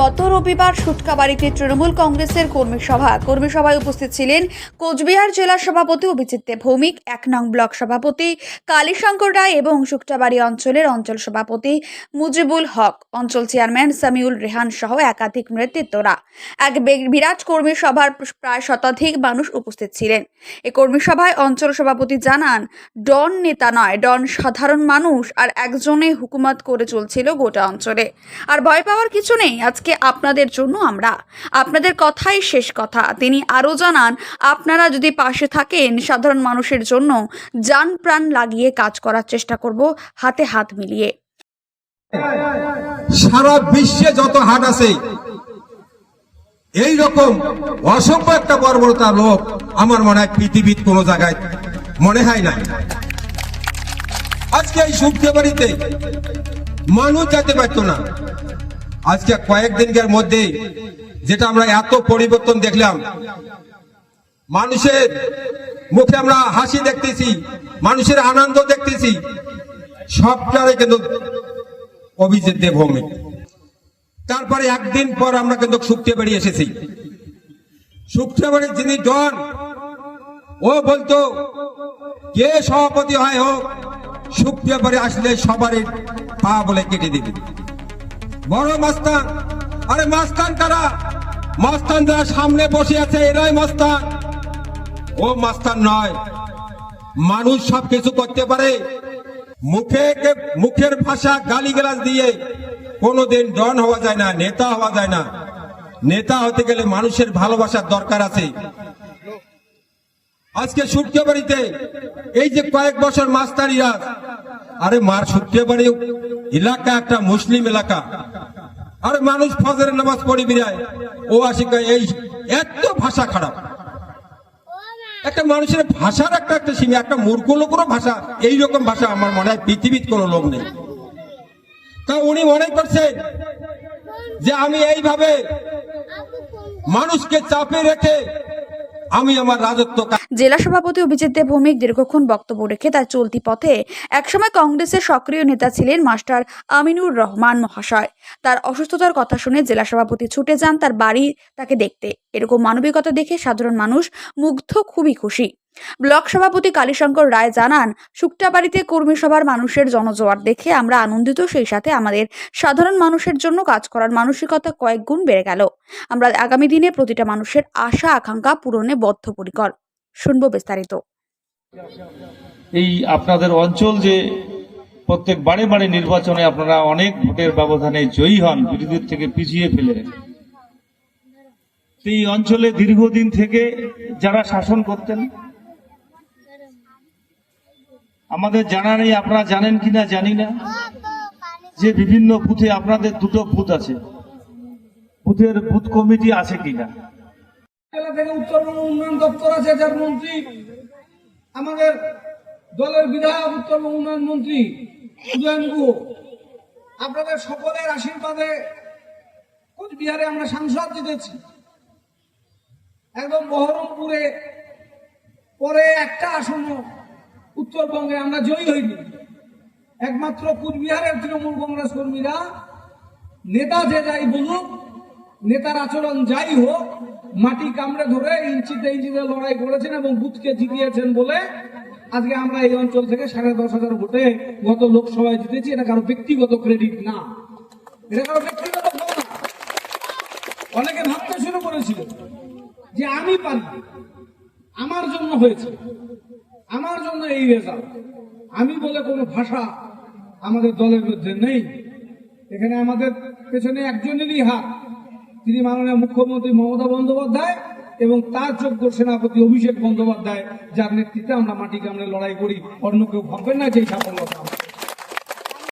গত রবিবার সুটকাবাড়িতে তৃণমূল কংগ্রেসের কর্মী সভা। কর্মী সভায় উপস্থিত ছিলেন কোচবিহার জেলা সভাপতি অভিজিৎ ভৌমিক, এক নং ব্লক সভাপতি কালীশঙ্কর রায় এবং শুক্তাবাড়ি অঞ্চলের অঞ্চল সভাপতি মুজিবুল হক। অঞ্চল চেয়ারম্যান সামিউল রেহান সহ একাধিক নেতৃত্বরা। এক বিরাট কর্মী সভার প্রায় শতাধিক মানুষ উপস্থিত ছিলেন। এ কর্মী সভায় অঞ্চল সভাপতি জানান, ডন নেতা নয়, ডন সাধারণ মানুষ আর একজনে হুকুমত করে চলছিল গোটা অঞ্চলে। আর ভয় পাওয়ার কিছু নেই আজকে আপনাদের জন্য আমরা। আপনাদের কথাই শেষ কথা। তিনি আরও জানান, আপনারা যদি পাশে থাকেন সাধারণ মানুষের জন্য, যান প্রাণ লাগিয়ে কাজ করার চেষ্টা করব, হাতে হাত মিলিয়ে। সারা বিশ্বে যত হাট আছে এই রকম অসংখ্য একটা বর্বরতা লোক আমার মনে হয় পৃথিবীর কোন জায়গায় মনে হয় না। আজকে এই সুখে বাড়িতে মানুষ যেতে পারত না। আজকে কয়েকদিনকার মধ্যে যেটা আমরা এত পরিবর্তন দেখলাম, মানুষের মুখে আমরা হাসি দেখতেছি, মানুষের আনন্দ দেখতেছি সবটারে কিন্তু অভিজিৎ দেবভৌমিক তারপরে একদিন পর আমরা কিন্তু শুক্তে বাড়ি এসেছি। শুক্তে বাড়ির যিনি ডন, ও বলতো, কে সভাপতি হয় হোক শুক্তে বাড়ি আসলে সবারই পা বলে কেটে দিবে। বড় মাস্তান। আরে মাস্তান কারা? মাস্তান যারা সামনে বসে আছে, এরাই মাস্তান। ও মাস্তান নয়, মানুষ সব কিছু করতে পারে। মুখে মুখের ভাষা গালিগালাজ দিয়ে কোনোদিন ডন হওয়া যায় না, নেতা হওয়া যায় না। নেতা হতে গেলে মানুষের ভালোবাসার দরকার আছে। আজকে সুটকে বাড়িতে এই যে কয়েক বছর মাস্তারিরা আরে মার সুটকে বাড়ি এলাকা একটা মুসলিম এলাকা। আরে মানুষ ফজরের নামাজ পড়ি বিরায়। ও আশিকা এই এত ভাষা খারাপ। একটা মানুষের ভাষার একটা একটা সীমা, একটা মূর্খ লোকেরও ভাষা, এইরকম ভাষা আমার মনে হয় পৃথিবীর কোনো লোক নেই। তা উনি মনে করছেন যে আমি এইভাবে মানুষকে চাপে রেখে আমি আমার রাজত্ব জেলা সভাপতি অভিজিৎ দেব ভৌমিক দীর্ঘক্ষণ বক্তব্য রেখে তার চলতি পথে একসময় কংগ্রেসের সক্রিয় নেতা ছিলেন মাস্টার আমিনুর রহমান মহাশয়। তার অসুস্থতার কথা শুনে জেলা সভাপতি ছুটে যান তার বাড়ি তাকে দেখতে। এরকম মানবিকতা দেখে সাধারণ মানুষ মুগ্ধ, খুবই খুশি। ব্লক সভাপতি কালীশঙ্কর রায় জানান শুক্তাবাড়িতে কর্মী সভার মানুষের জনজোয়ার দেখে আমরা আনন্দিত, সেই সাথে আমাদের সাধারণ মানুষের জন্য কাজ করার মানসিকতা কয়েক গুণ বেড়ে গেল। আমরা আগামী দিনে প্রতিটা মানুষের আশা, আকাঙ্ক্ষা পূরণে বদ্ধপরিকর। শুনব বিস্তারিত। এই আপনাদের অঞ্চল যে প্রত্যেক বারে বারে নির্বাচনে আপনারা অনেক ভোটের ব্যবধানে জয়ী হন বিরোধীর থেকে পিছিয়ে ফেলে। এই অঞ্চলে দীর্ঘদিন থেকে যারা শাসন করতেন, আমাদের জানা নেই, আপনারা জানেন কিনা জানি না, যে বিভিন্ন বুথে আপনাদের দুটো বুথ আছে। বুথের বুথ কমিটি আছে কিনা? জেলা থেকে উত্তরবঙ্গ উন্নয়ন দপ্তর আছে, যার মন্ত্রী আমাদের দলের বিধায়ক উত্তরবঙ্গ উন্নয়ন মন্ত্রী উদয়ন গুহ। আপনাদের সকলের আশীর্বাদে কোচবিহারে আমরা সাংসদ জিতেছি। একদম বহরমপুরে পরে একটা আসনও উত্তরবঙ্গে আমরা জয়ী হইনি। একমাত্র কুচবিহারের তৃণমূল কংগ্রেস কর্মীরা, নেতা যে যাই বলুক নেতার আচরণ যাই হোক, মাটি কামড়ে ধরে ইঞ্চিতে ইঞ্চিতে লড়াই করেছেন এবং বুথকে জিতিয়েছেন বলে আজকে আমরা এই অঞ্চল থেকে সাড়ে দশ হাজার ভোটে গত লোকসভায় জিতেছি। এটা কারও ব্যক্তিগত ক্রেডিট না। এটা কারও ব্যক্তিগত অনেকে ভাবতে শুরু করেছিল যে আমি পারি। আমার জন্য হয়েছে। আমার জন্য এই রেজাল্ট আমি বলে কোনো ভাষা আমাদের দলের মধ্যে নেই। এখানে আমাদের পেছনে একজনেরই হাত। তিনি মাননীয় মুখ্যমন্ত্রী মমতা বন্দ্যোপাধ্যায় এবং তার যোগ্য সেনাপতি অভিষেক বন্দ্যোপাধ্যায়, যার নেতৃত্বে আমরা মাটি কামড়ে লড়াই করি অন্য কেউ ভাববেন না যে সাফল্য।